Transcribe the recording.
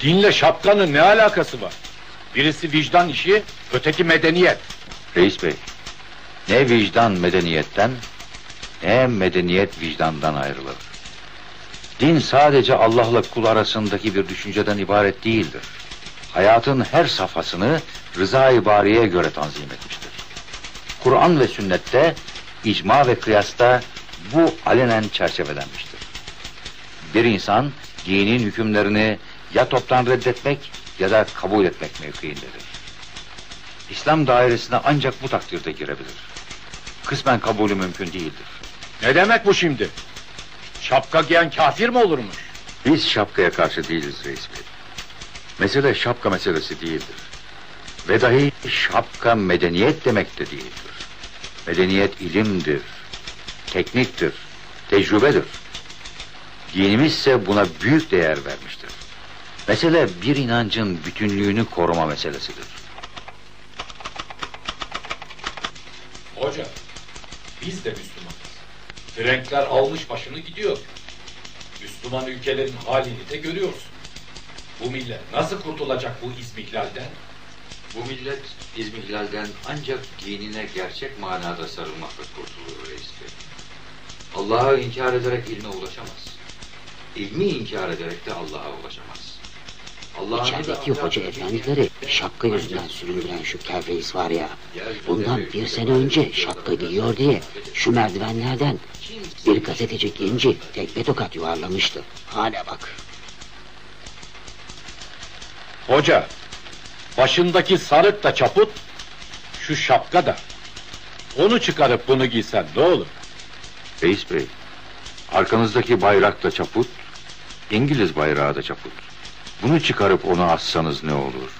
Dinle şapkanın ne alakası var? Birisi vicdan işi, öteki medeniyet. Reis bey, ne vicdan medeniyetten, ne medeniyet vicdandan ayrılır. Din sadece Allah'la kul arasındaki bir düşünceden ibaret değildir. Hayatın her safhasını rıza-i bariye göre tanzim etmiştir. Kur'an ve sünnette, icma ve kıyasta bu alenen çerçevelenmiştir. Bir insan dinin hükümlerini ya toptan reddetmek ya da kabul etmek mevkiindedir. İslam dairesine ancak bu takdirde girebilir. Kısmen kabulü mümkün değildir. Ne demek bu şimdi? Şapka giyen kafir mi olurmuş? Biz şapkaya karşı değiliz reis bey. Mesele şapka meselesi değildir. Ve dahi şapka medeniyet demek de değildir. Medeniyet ilimdir, tekniktir, tecrübedir. Dinimiz ise buna büyük değer vermiştir. Mesele bir inancın bütünlüğünü koruma meselesidir. Hoca, biz de Müslümanız. Frenkler almış başını gidiyor. Müslüman ülkelerin halini de görüyorsun. Bu millet nasıl kurtulacak bu izmihlalden? Bu millet İzmihlal'den ancak dinine gerçek manada sarılmakla kurtulur reis bey. Allah'ı inkar ederek ilme ulaşamaz. İlmi inkar ederek de Allah'a ulaşamaz. İçerideki hoca efendileri şapka yüzünden süründüren şu kel reis var ya. Bundan bir sene önce şapka giyiyor diye şu merdivenlerden bir gazeteci genci tekme tokat yuvarlamıştı. Hale bak. Hoca, başındaki sarık da çaput, şu şapka da. Onu çıkarıp bunu giysen ne olur? Reis bey, arkanızdaki bayrak da çaput, İngiliz bayrağı da çaput. Bunu çıkarıp onu assanız ne olur?